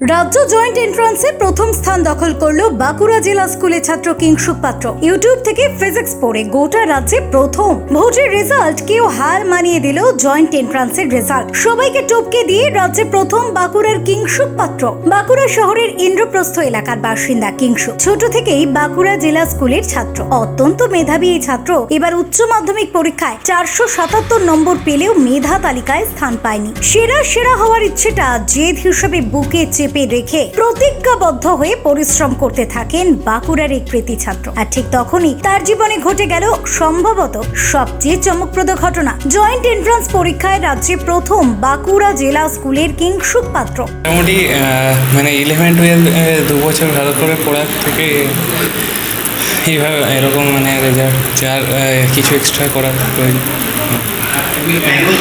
রাজ্য জয়েন্ট এন্ট্রান্সে প্রথম স্থান দখল করল বাঁকুড়া জেলা স্কুলের ছাত্র কিংশুক পাত্র। ইউটিউব থেকে ফিজিক্স পড়ে গোটা রাজ্যে প্রথম। ভোটের রেজাল্ট কেউ হার মানিয়ে দিল জয়েন্ট এন্ট্রান্সের রেজাল্ট। সবাইকে টপকে দিয়ে রাজ্যে প্রথম বাঁকুড়ার কিংশুক পাত্র। বাঁকুড়া শহরের ইন্দ্রপ্রস্থ এলাকার বাসিন্দা কিংশুক। ছোট থেকেই বাঁকুড়া জেলা স্কুলের ছাত্র। অত্যন্ত মেধাবী এই ছাত্র। এবার উচ্চ মাধ্যমিক পরীক্ষায় চারশো সাতাত্তর নম্বর পেলেও মেধা তালিকায় স্থান পায়নি। সেরা সেরা হওয়ার ইচ্ছেটা জেদ হিসেবে বুকে চেপে রেখে প্রতিজ্ঞাবদ্ধ হয়ে পরিশ্রম করতে থাকেন বাঁকুড়ার এক কৃতি ছাত্র। আর ঠিক তখনই তার জীবনে ঘটে গেল সম্ভবত সবচেয়ে চমকপ্রদ ঘটনা। জয়েন্ট এন্ট্রান্স পরীক্ষায় রাজ্যে প্রথম বাঁকুড়া জেলা স্কুলের কিংশুক পাত্র। মোটামুটি মানে ইলেভেন টুয়েলভ দু বছর ভালো করে পড়ার থেকে এইভাবে এরকম মানে রেজাল্ট যার কিছু এক্সট্রা করার প্রয়োজন। হলো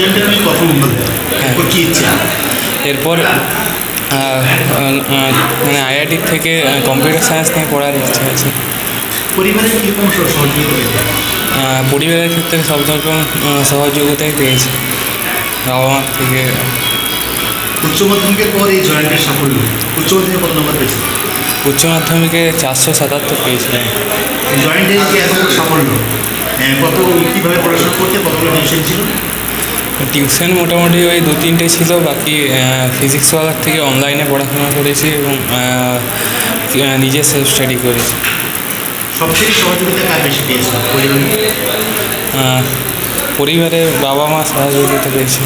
এরপর মানে আইআইটির থেকে কম্পিউটার সায়েন্স নিয়ে পড়ার ইচ্ছা আছে। পরিবারের ক্ষেত্রে সব রকম সহযোগিতাই পেয়েছি। বাবা মার থেকে। উচ্চ মাধ্যমিকের পর এই জয়েন্টের সাফল্য উচ্চ মাধ্যমিকে কত নম্বর পেয়েছে? উচ্চ মাধ্যমিকে চারশো সাতাত্তর পেয়েছিলাম। জয়েন্টের যে এত সাফল্য? কত কীভাবে পড়াশোনা করতে কতগুলো টেনশন ছিল? টিউশন মোটামুটি ওই দু তিনটে ছিল বাকি ফিজিক্স ওয়ালার থেকে অনলাইনে পড়াশোনা করেছি এবং নিজে সেলফ স্টাডি করেছি। সবথেকে সহযোগিতা কার বেশি পেয়েছে? পরিবারে বাবা মা সহযোগিতা পেয়েছে।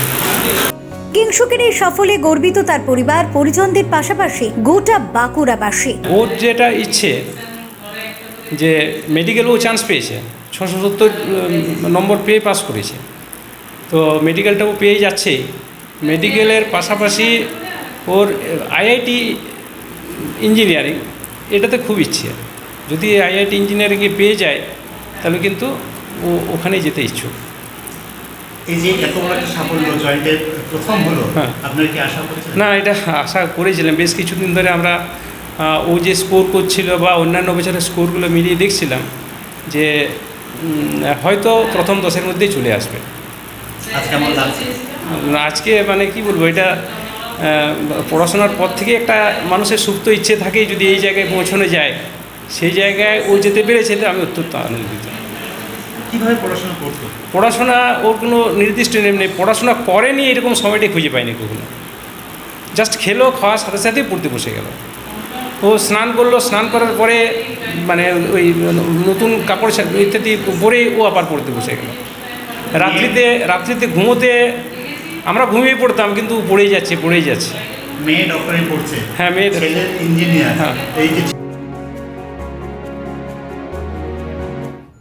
কিংশুকের এই সফলে গর্বিত তার পরিবার পরিজনদের পাশাপাশি গোটা বাঁকুড়াবাসী। ওর যেটা ইচ্ছে যে মেডিকেলও চান্স পেয়েছে ছশো সত্তর নম্বর পেয়ে পাস করেছে। তো মেডিকেলটাও পেয়ে যাচ্ছে। মেডিকেলের পাশাপাশি ওর আইআইটি ইঞ্জিনিয়ারিং এটাতে খুব ইচ্ছে। যদি আইআইটি ইঞ্জিনিয়ারিংয়ে পেয়ে যায় তাহলে কিন্তু ও ওখানে যেতে ইচ্ছুক। এই যে এত বড় একটা সাফল্য জয়েন্টের প্রথম হলো হ্যাঁ। আপনার কি আশা করেছেন? না এটা আশা করেছিলাম। বেশ কিছুদিন ধরে আমরা ও যে স্কোর করছিল বা অন্যান্য বছরের স্কোরগুলো মিলিয়ে দেখছিলাম যে হয়তো প্রথম দশের মধ্যেই চলে আসবে। আজকে আমার লাগছে আজকে মানে কি বলব এটা পড়াশোনার পর থেকে একটা মানুষের সুপ্ত ইচ্ছে থাকে যদি এই জায়গায় পৌঁছানো যায়। সেই জায়গায় ও যেতে পেরেছে তো আমি অত্যন্ত আনন্দিত। কীভাবে পড়াশোনা করতো? পড়াশোনা ওর কোনো নির্দিষ্ট নেম নেই। পড়াশোনা করেনি এরকম সময়টাই খুঁজে পাইনি কখনো। জাস্ট খেলো খাওয়ার সাথে সাথেই পড়তে বসে গেল। ও স্নান করল স্নান করার পরে মানে ওই নতুন কাপড় ইত্যাদি পরে ও আবার পড়তে বসে গেল। রাত্রিতে রাত্রিতে ঘুমোতে আমরা ঘুমিয়ে পড়তাম কিন্তু পড়েই যাচ্ছে পড়েই যাচ্ছে। মেয়ে ডক্টরে পড়ছে। হ্যাঁ মেয়ে ইঞ্জিনিয়ার হ্যাঁ। এই